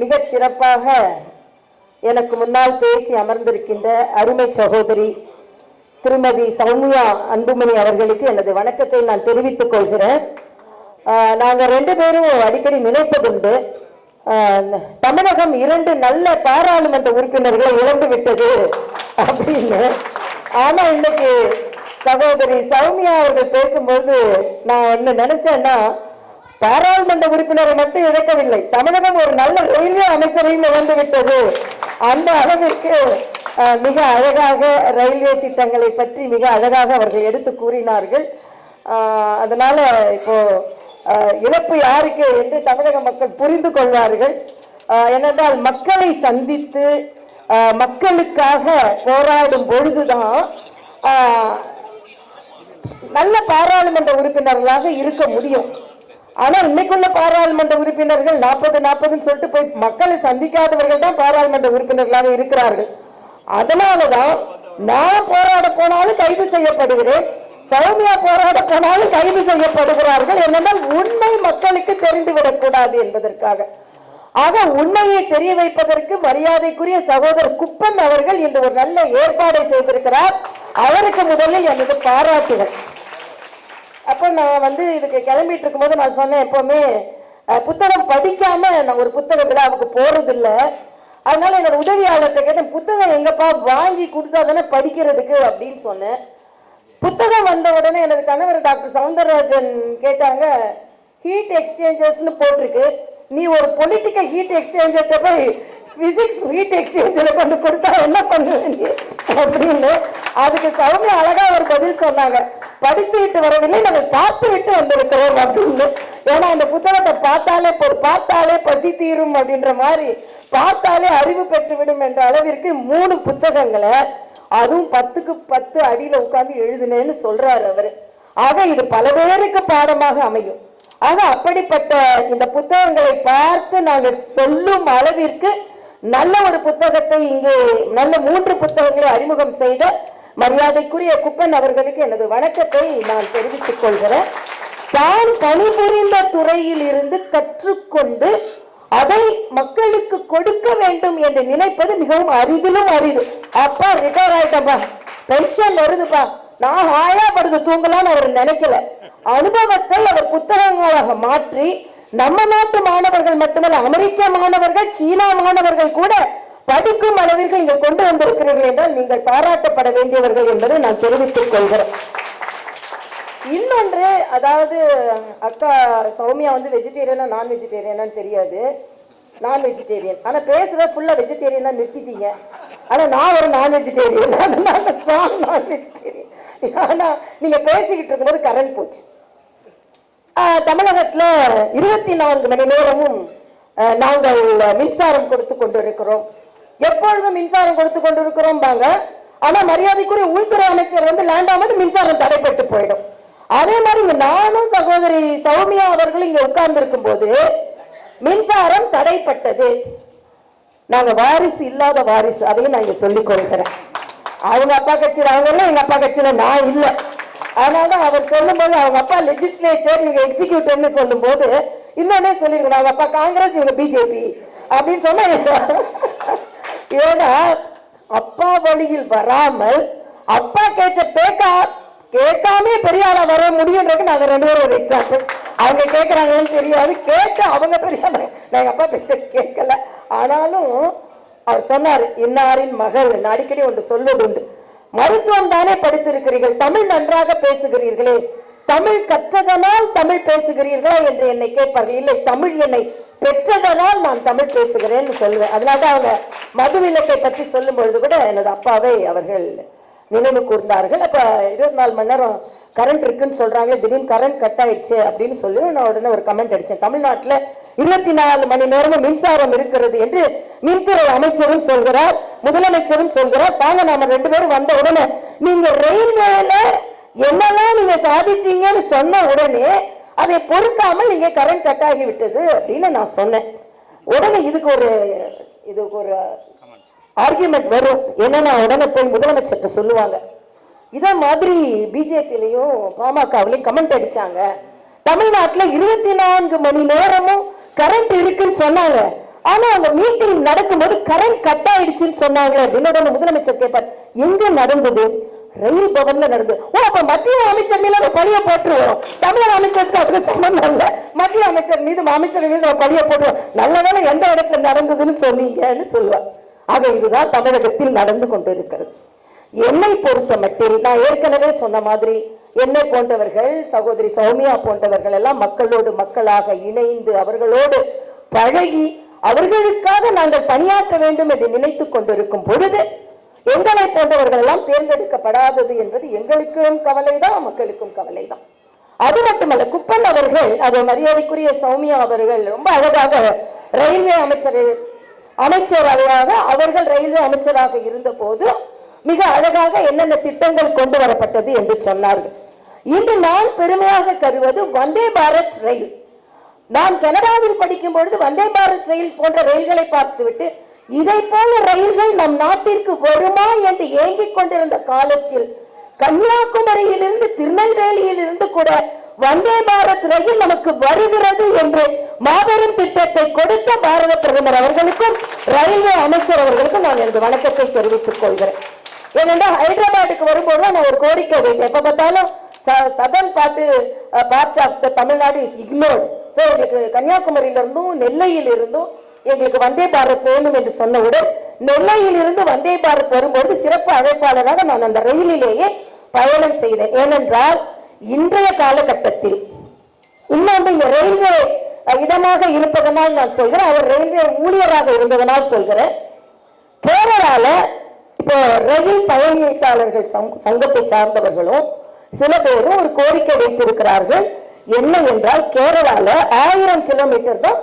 மிக சிறப்பாக எனக்கு முன்னால் பேசி அமர்ந்திருக்கின்ற அருமை சகோதரி திருமதி சௌமியா அன்புமணி அவர்களுக்கு எனது வணக்கத்தை நான் தெரிவித்துக் கொள்கிறேன். நாங்கள் ரெண்டு பேரும் அடிக்கடி நினைப்பதுண்டு தமிழகம் இரண்டு நல்ல பாராளுமன்ற உறுப்பினர்களை இழந்து விட்டது அப்படின்னு. ஆனா இன்னைக்கு சகோதரி சௌமியா அவர்கள் பேசும்போது நான் என்ன நினைச்சேன்னா பாராளுமன்ற உறுப்பினரை மட்டும் இழக்கவில்லை. தமிழகம் ஒரு நல்ல ரயில்வே அமைச்சரையும் இழந்துவிட்டது. அந்த அளவிற்கு மிக அழகாக ரயில்வே திட்டங்களை பற்றி மிக அழகாக அவர்கள் எடுத்து கூறினார்கள். அதனால இப்போ இழப்பு யாருக்கு என்று தமிழக மக்கள் புரிந்து கொள்வார்கள். ஏனென்றால் மக்களை சந்தித்து மக்களுக்காக போராடும் பொழுதுதான் நல்ல பாராளுமன்ற உறுப்பினர்களாக இருக்க முடியும். ஆனா இன்னைக்குள்ள பாராளுமன்ற உறுப்பினர்கள் நாற்பது நாற்பதுன்னு சொல்லிட்டு போய் மக்களை சந்திக்காதவர்கள் தான் பாராளுமன்ற உறுப்பினர்களாக இருக்கிறார்கள். அதனாலதான் நான் போராட போனாலும் கைது செய்யப்படுகிறேன். சௌமியா போராட போனாலும் கைது செய்யப்படுகிறார்கள் என்னென்னால் உண்மை மக்களுக்கு தெரிந்துவிடக் கூடாது என்பதற்காக. ஆக உண்மையை தெரிய வைப்பதற்கு மரியாதைக்குரிய சகோதரர் குப்பன் அவர்கள் இன்று ஒரு நல்ல ஏற்பாடை செய்திருக்கிறார். அவருக்கு முதலில் எனது பாராட்டுகள். அப்போ நான் வந்து இதுக்கு கிளம்பிட்டு இருக்கும்போது நான் சொன்னேன் எப்போவுமே புத்தகம் படிக்காம நான் ஒரு புத்தக விழாவுக்கு போகிறதில்ல அதனால என்னோட உதவியாளர்கிட்ட கேட்டேன் புத்தகம் எங்கப்பா வாங்கி கொடுத்தா தானே படிக்கிறதுக்கு? அப்படின்னு சொன்னேன். புத்தகம் வந்த உடனே எனது கணவர் டாக்டர் சவுந்தரராஜன் கேட்டாங்க ஹீட் எக்ஸ்சேஞ்சர்ஸ்னு போட்டிருக்கு. நீ ஒரு பொலிட்டிக்கல் ஹீட் எக்ஸ்சேஞ்சர்கிட்ட போய் பிசிக்ஸ் ஹீட் எக்ஸ்சேஞ்சில் கொண்டு கொடுத்தா என்ன பண்ணுவேன் அப்படின்னு. அதுக்கு சௌமியா அழகாக ஒரு பதில் சொன்னாங்க. படித்து விட்டு வரவில்லை நாங்கள் பார்த்து விட்டு வந்திருக்கிறோம் அப்படின்னு. ஏன்னா இந்த புத்தகத்தை பார்த்தாலே போ- பார்த்தாலே பசி தீரும் அப்படின்ற மாதிரி பார்த்தாலே அறிவு பெற்றுவிடும் என்ற அளவிற்கு மூணு புத்தகங்களை அதுவும் பத்துக்கு பத்து அடியில் உட்காந்து எழுதுனேன்னு சொல்றாரு அவரு. ஆக இது பல பேருக்கு பாடமாக அமையும். ஆக அப்படிப்பட்ட இந்த புத்தகங்களை பார்த்து நாங்கள் சொல்லும் அளவிற்கு நல்ல ஒரு புத்தகத்தை இங்கே நல்ல மூன்று புத்தகங்களை அறிமுகம் செய்த மரியாதைக்குரிய குப்பன் அவர்களுக்கு எனது வணக்கத்தை நான் தெரிவித்துக் கொள்கிறேன். தான் பணிபுரிந்த துறையில் இருந்து கற்றுக்கொண்டு அதை மக்களுக்கு கொடுக்க வேண்டும் என்று நினைப்பது மிகவும் அரிதிலும் அரிது. அப்பா ரிட்டையர் ஆயிட்டப்பா. பென்ஷன் வருதுப்பா. நான் ஹாயா படுத்து தூங்கலாம்னு அவர் நினைக்கல. அனுபவத்தை அவர் புத்தகங்களாக மாற்றி நம்ம நாட்டு மாணவர்கள் மட்டுமல்ல அமெரிக்க மாணவர்கள் சீனா மாணவர்கள் கூட படிக்கும் அளவிற்கு இங்கே கொண்டு வந்திருக்கிறீர்கள் என்றால் நீங்கள் பாராட்டப்பட வேண்டியவர்கள் என்பதை நான் தெரிவித்துக் கொள்கிறேன். இன்னொன்று அதாவது அக்கா சௌமியா வந்து வெஜிடேரியனா நான் வெஜிடேரியனான்னு தெரியாது. நான் வெஜிடேரியன் ஆனா பேசுற ஃபுல்லா வெஜிடேரியனா நிறுத்திட்டீங்க. ஆனா நான் ஒரு நான் வெஜிடேரியன் அதனால ஸ்ட்ராங் நான் வெஜிடேரியன் ஆனா நீங்க பேசிக்கிட்டு இருக்கும்போது கரண்ட் போச்சு. தமிழகத்தில் தமிழகத்துல இருபத்தி நான்கு மணி நேரமும் நாங்கள் மின்சாரம் கொடுத்து கொண்டிருக்கிறோம். எப்பொழுதும் மின்சாரம் கொடுத்து கொண்டிருக்கிறோம் பாங்க. ஆனா மரியாதைக்குரிய உள்துறை அமைச்சர் வந்து லேண்டாமது மின்சாரம் தடைப்பட்டு போயிடும். அதே மாதிரி நானும் சகோதரி சௌமியா அவர்களும் இங்க உட்கார்ந்து இருக்கும் போது மின்சாரம் தடைப்பட்டது. நாங்க வாரிசு இல்லாத வாரிசு அதையும் நான் இங்க சொல்லிக் கொடுக்கிறேன். அவங்க அப்பா கட்சியில் அவங்க இல்ல எங்க அப்பா கட்சியில நான் இல்லை. அதனால அவர் சொல்லும்போது அவங்க அப்பா லெஜிஸ்லேச்சர் இவங்க எக்ஸிக்யூட்டிவ்னு சொல்லும்போது இன்னொன்னே சொல்லிருக்கணும். அவங்க அப்பா காங்கிரஸ் இவங்க பிஜேபி அப்படின்னு சொன்னா ஏன்னா அப்பா வழியில் வராமல் அப்பா கேட்ட பேக்கா கேட்காம பெரிய ஆளா வர முடியுன்றது நாங்க ரெண்டு பேரும் ஒரு எக்ஸாம்பிள் அவங்க கேட்கறாங்கன்னு தெரியாது. கேட்டு அவங்க பெரிய ஆளா. நான் அப்பா பேச்ச கேட்கல ஆனாலும் அவர் சொன்னார் இன்னாரின் மகள். நான் அடிக்கடி ஒன்று சொல்வது உண்டு. மருத்துவம் தானே படித்திருக்கிறீர்கள். தமிழ் நன்றாக பேசுகிறீர்களே. தமிழ் கற்றதனால் தமிழ் பேசுகிறீர்களா என்று என்னை கேட்பார்கள். இல்லை தமிழ் என்னை பெற்றதனால் நான் தமிழ் பேசுகிறேன்னு சொல்லுவேன். அதனால்தான் அவங்க மது மதுவிலக்கை பற்றி சொல்லும் பொழுது கூட எனது அப்பாவை அவர்கள் நினைவு கூர்ந்தார்கள். அப்போ இருபத்தி நாலு மணி நேரம் கரண்ட் இருக்குன்னு சொல்றாங்க திடீர்னு கரண்ட் கட் ஆயிடுச்சு அப்படின்னு சொல்லி நான் உடனே ஒரு கமெண்ட் அடிச்சேன். தமிழ்நாட்டில் இருபத்தி நாலு மணி நேரமும் மின்சாரம் இருக்கிறது என்று மின்துறை அமைச்சரும் சொல்கிறார் முதலமைச்சரும் சொல்கிறார். தாங்க நாம ரெண்டு பேரும் வந்த உடனே நீங்க ரயில்வேல என்னெல்லாம் நீங்க சாதிச்சீங்கன்னு சொன்ன உடனே அதை பொறுக்காமல் இங்கே கரண்ட் கட் ஆகி விட்டது அப்படின்னு நான் சொன்னேன். உடனே இதுக்கு ஒரு இதுக்கு ஒரு ஆர்கியூமெண்ட் வரும். என்னன்னா உடனே போய் முதலமைச்சர்கிட்ட சொல்லுவாங்க. இதே மாதிரி பிஜேபிலையும் பாமகவிலையும் கமெண்ட் அடிச்சாங்க. தமிழ்நாட்டுல இருபத்தி நான்கு மணி நேரமும் கரண்ட் இருக்குன்னு சொன்னாங்க. ஆனா அந்த மீட்டிங் நடக்கும்போது கரண்ட் கட் ஆயிடுச்சுன்னு சொன்னாங்க அப்படின்னு முதலமைச்சர் கேட்பார் எங்க நடந்தது? ரயில் பவன்ல நடந்து ஓ அப்ப மத்திய அமைச்சர் மீது அந்த பழிய போட்டுருவோம். தமிழக அமைச்சருக்கு அதுக்கு சம்பந்தம் இல்ல. மத்திய அமைச்சர் மீது அமைச்சர் மீது நம்ம பழிய போட்டுருவோம். நல்ல வேலை எந்த இடத்துல நடந்ததுன்னு சொன்னீங்கன்னு சொல்லுவார் ஆக இதுதான் தமிழகத்தில் நடந்து கொண்டிருக்கிறது. என்னை பொறுத்த மட்டில் நான் ஏற்கனவே சொன்ன மாதிரி என்னை போன்றவர்கள் சகோதரி சௌமியா போன்றவர்கள் எல்லாம் மக்களோடு மக்களாக இணைந்து அவர்களோடு பழகி அவர்களுக்காக நாங்கள் பணியாற்ற வேண்டும் என்று நினைத்துக் கொண்டிருக்கும் பொழுது எங்களை போன்றவர்கள் எல்லாம் தேர்ந்தெடுக்கப்படாதது என்பது எங்களுக்கும் கவலைதான் மக்களுக்கும் கவலைதான். அது மட்டுமல்ல குப்பன் அவர்கள் அது மரியாதைக்குரிய சௌமியா அவர்கள் ரொம்ப அழகாக ரயில்வே அமைச்சர் அமைச்சராக அவர்கள் ரயில்வே அமைச்சராக இருந்த போது மிக அழகாக என்னென்ன திட்டங்கள் கொண்டு வரப்பட்டது என்று சொன்னார்கள். இன்று நான் பெருமையாக கருவது வந்தே பாரத் ரயில். நான் கனடாவில் படிக்கும் பொழுது வந்தே பாரத் ரயில் போன்ற ரயில்களை பார்த்துவிட்டு இதை போல ரயில்கள் நம் நாட்டிற்கு வருமா என்று ஏங்கிக் கொண்டிருந்த காலத்தில் கன்னியாகுமரியிலிருந்து திருநெல்வேலியிலிருந்து கூட வந்தே பாரத் ரயில் நமக்கு வருகிறது என்று மாபெரும் திட்டத்தை கொடுத்த பாரத பிரதமர் அவர்களுக்கும் ரயில்வே அமைச்சர் அவர்களுக்கும் நான் எனது வணக்கத்தை தெரிவித்துக் கொள்கிறேன். ஏனென்றால் ஹைதராபாத்துக்கு வரும்போது நான் ஒரு கோரிக்கை வைத்தேன். எப்ப பார்த்தாலும் southern part parts of the Tamil Nadu is ignored so எங்களுக்கு கன்னியாகுமரியில இருந்தும் நெல்லையில் இருந்தும் எங்களுக்கு வந்தே பாரத் வேணும் என்று சொன்னவுடன் நெல்லையில் இருந்து வந்தே பாரத் வரும்போது சிறப்பு அழைப்பாளராக நான் அந்த ரயிலிலேயே பயணம் செய்தேன். ஏனென்றால் இன்றைய காலகட்டத்தில் இன்னொன்று இந்த ரயில்வே இடமாக இருப்பதனால் நான் சொல்கிறேன் அவர் ரயில்வே ஊழியராக இருந்ததனால் சொல்கிறேன். கேரளால இப்போ ரயில் பயணியாளர்கள் சங்- சங்கத்தை சார்ந்தவர்களும் சில பேரும் ஒரு கோரிக்கை வைத்திருக்கிறார்கள். என்ன என்றால் கேரளால ஆயிரம் கிலோமீட்டர் தான்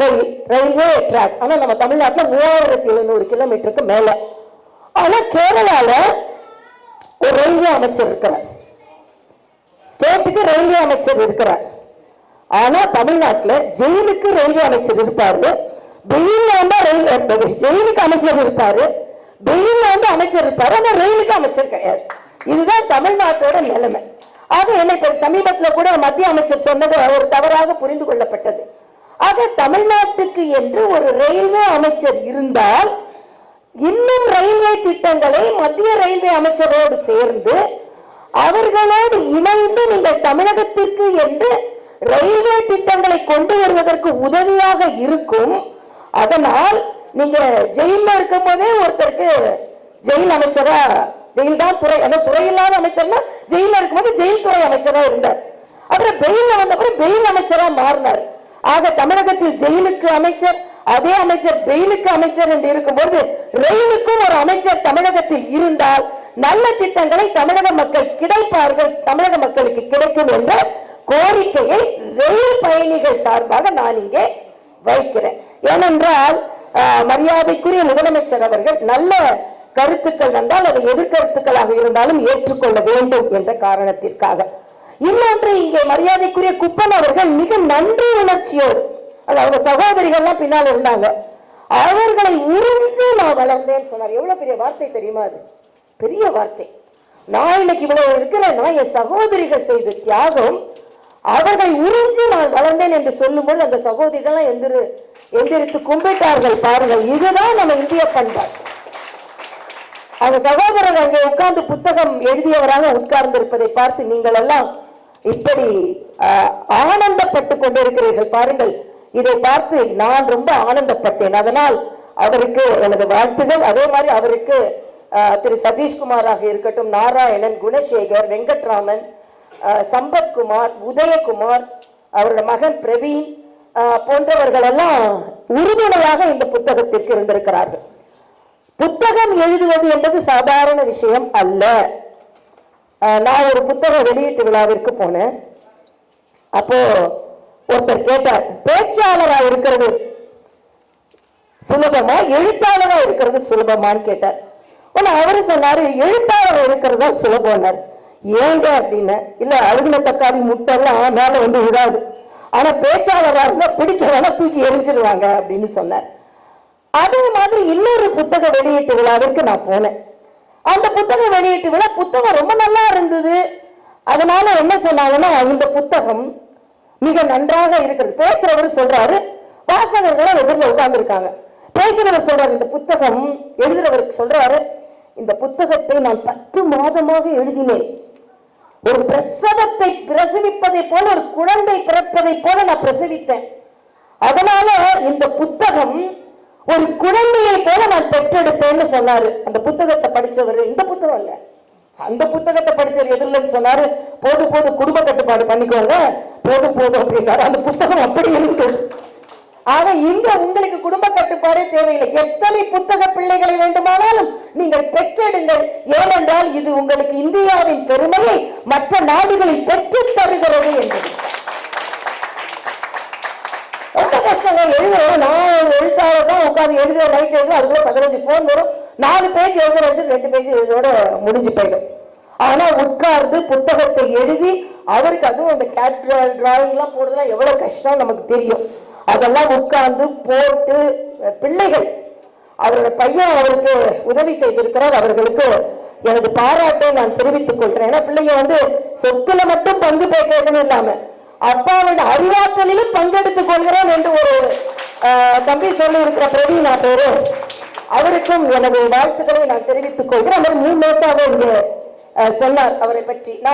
ரயில் ரயில்வே ட்ராக். ஆனா நம்ம தமிழ்நாட்டுல மூவாயிரத்தி எழுநூறு கிலோமீட்டருக்கு மேல. ஆனா கேரளால ஒரு ரயில்வே அமைச்சர் இருக்கிறார். ஸ்டேட்டுக்கு ரயில்வே அமைச்சர் இருக்கிறார். ஆனா தமிழ்நாட்டுல ஜெயிலுக்கு ரயில்வே அமைச்சர் இருப்பாரு. வெயில்ல வந்து ரயில் ஜெயிலுக்கு அமைச்சர் இருப்பாரு. வெயில்ல வந்து அமைச்சர் இருப்பாரு. ஆனா ரயிலுக்கு அமைச்சர் கிடையாது. இதுதான் தமிழ்நாட்டோட நிலைமை. அது என்னை சமீபத்தில் கூட மத்திய அமைச்சர் சொன்னது ஒரு தவறாக புரிந்து கொள்ளப்பட்டது. ஆக தமிழ்நாட்டுக்கு என்று ஒரு ரயில்வே அமைச்சர் இருந்தால் இன்னும் ரயில்வே திட்டங்களை மத்திய ரயில்வே அமைச்சரோடு சேர்ந்து அவர்களோடு இணைந்து நீங்கள் தமிழகத்திற்கு என்று ரயில்வே திட்டங்களை கொண்டு வருவதற்கு உதவியாக இருக்கும். அதனால் நீங்க ஜெயில இருக்கும் போதே ஒருத்தருக்கு ஜெயில் அமைச்சரா ஜெயில் தான் துறை அந்த துறை இல்லாத அமைச்சர்னா ஜெயில இருக்கும்போது ஜெயில் துறை அமைச்சரா இருந்தார். அப்புறம் பெயில் வந்தப்புறம் பெயில் அமைச்சரா மாறினார். ஆக தமிழகத்தில் ஜெயிலுக்கு அமைச்சர் அதே அமைச்சர் பெயிலுக்கு அமைச்சர் என்று இருக்கும்போது ரயிலுக்கும் ஒரு அமைச்சர் தமிழகத்தில் இருந்தால் நல்ல திட்டங்களை தமிழக மக்கள் கிடைப்பார்கள் தமிழக மக்களுக்கு கிடைக்கும் என்ற கோரிக்கையை ரயில் பயணிகள் சார்பாக நான் இங்கே வைக்கிறேன். ஏனென்றால் ஆஹ், மரியாதைக்குரிய முதலமைச்சர் அவர்கள் நல்ல கருத்துக்கள் வந்தால் அது எதிர்கருத்துக்களாக இருந்தாலும் ஏற்றுக்கொள்ள வேண்டும் என்ற காரணத்திற்காக. இன்னொன்று இங்கே மரியாதைக்குரிய குப்பன் அவர்கள் மிக நன்றி உணர்ச்சியோடு அது அவங்க சகோதரிகள்லாம் பின்னால் இருந்தாங்க. அவர்களை இருந்து நான் வளர்ந்தேன்னு சொன்னார். எவ்வளவு பெரிய வார்த்தை தெரியுமா அது? பெரிய வார்த்தை. நான் இன்னைக்கு இவ்வளவு இருக்கிறேன்னா என் சகோதரிகள் செய்த தியாகம் அவர்களை உறிஞ்சி நான் வளர்ந்தேன் என்று சொல்லும்போது அந்த சகோதரிகள் எந்திரு எந்திரித்து கும்பிட்டார்கள் பாருங்கள். இதுதான் நம்ம இந்திய பண்பாடு. அந்த சகோதரர் அங்கே உட்கார்ந்து புத்தகம் எழுதியவராக உட்கார்ந்து இருப்பதை பார்த்து நீங்கள் எல்லாம் இப்படி ஆனந்தப்பட்டு கொண்டிருக்கிறீர்கள் பாருங்கள். இதை பார்த்து நான் ரொம்ப ஆனந்தப்பட்டேன். அதனால் அவருக்கு எனது வாழ்த்துகள். அதே மாதிரி அவருக்கு திரு சதீஷ்குமாராக இருக்கட்டும் நாராயணன் குணசேகர் வெங்கட்ராமன் சம்பத்குமார் உதயகுமார் அவரோட மகன் பிரவீன் போன்றவர்கள் எல்லாம் உறுதுணையாக இந்த புத்தகத்திற்கு இருந்திருக்கிறார்கள். புத்தகம் எழுதுவது என்பது சாதாரண விஷயம் அல்ல. நான் ஒரு புத்தகம் வெளியீட்டு விழாவிற்கு போனேன். அப்போ ஒருத்தர் கேட்டார் பேச்சாளரா இருக்கிறது சுலபமா? எழுத்தாளரா இருக்கிறது சுலபமான்னு கேட்டார். உடனே அவரு சொன்னாரு எழுத்தாளர் இருக்கிறது தான் சுலபம்னார். ஏங்க? அப்படின்னு. இல்ல அழுகுன தக்காளி முட்டெல்லாம் மேல வந்து விடாது ஆனா பேச்சாளரா இருந்தா பிடிக்க வேணா தூக்கி எரிஞ்சிருவாங்க. அப்படின்னு சொன்னார். அதே மாதிரி இன்னொரு புத்தக வெளியீட்டு விழாவிற்கு நான் போனேன். அந்த புத்தக வெளியீட்டு விழா புத்தகம் ரொம்ப நல்லா இருந்தது. அதனால என்ன சொன்னாங்கன்னா இந்த புத்தகம் மிக நன்றாக இருக்கிறது. பேசுறவர் சொல்றாரு வாசகர்கள் எதிரில் உட்கார்ந்துருக்காங்க. பேசுறவர் சொல்றாரு இந்த புத்தகம் எழுதுறவருக்கு சொல்றாரு இந்த புத்தகத்தை நான் பத்து மாதமாக எழுதினேன். ஒரு பிரசவத்தை பிரசவிப்பதை போல ஒரு குழந்தை பிறப்பதை போல நான் பிரசவித்தேன். அதனால இந்த புத்தகம் ஒரு குழந்தையை போல நான் பெற்றெடுப்பேன்னு சொன்னாரு. அந்த புத்தகத்தை படிச்சவர் இந்த புத்தகம் இல்ல. அந்த புத்தகத்தை படிச்சவர் எதிரில் சொன்னாரு. போது போது குடும்ப கட்டுப்பாடு பண்ணிக்கோங்க. போது போதும் அப்படின்னாரு. அந்த புத்தகம் அப்படி இருக்கு. ஆனா இங்க உங்களுக்கு குடும்ப கட்டுப்பாடே தேவையில்லை. எத்தனை புத்தக பிள்ளைகளை வேண்டுமானாலும் நீங்கள் பெற்றெடுங்கள். ஏனென்றால் இது உங்களுக்கு இந்தியாவின் பெருமையை மற்ற நாடுகளில் பெற்று தருகிறது என்று ரொம்ப எழுத நான் எழுத்தாளர் தான் உட்காந்து எழுத நைட் எழுதும் அதுக்குள்ள பதினஞ்சு ஃபோன் வரும். நாலு பேஜ் எழுதுறது ரெண்டு பேஜ் எழுதோட முடிஞ்சு போயிடும். ஆனா உட்கார்ந்து புத்தகத்தை எழுதி அவருக்கு அதுவும் அந்த கேட்ரல் டிராயிங் எல்லாம் போடுறதுலாம் எவ்வளவு கஷ்டம் நமக்கு தெரியும். அதெல்லாம் உட்கார்ந்து போட்டு பிள்ளைகள் அவரோட பையன் அவருக்கு உதவி செய்திருக்கிறார். அவர்களுக்கு எனது பாராட்டை நான் தெரிவித்துக் கொள்கிறேன். ஏன்னா பிள்ளைங்க வந்து சொத்துல மட்டும் பங்கு பேசுறதுன்னு இல்லாம அப்பாவோட அறிவாற்றலிலும் பங்கெடுத்துக் கொள்கிறேன் என்று ஒரு தம்பி சொல்லி இருக்கிற பிரவீனா பேரு. அவருக்கும் எனது வாழ்த்துக்களை நான் தெரிவித்துக் கொள்கிறேன். அவர் மூணு நேரத்தாவே இங்கே சொன்னார் அவரை பற்றி. நான்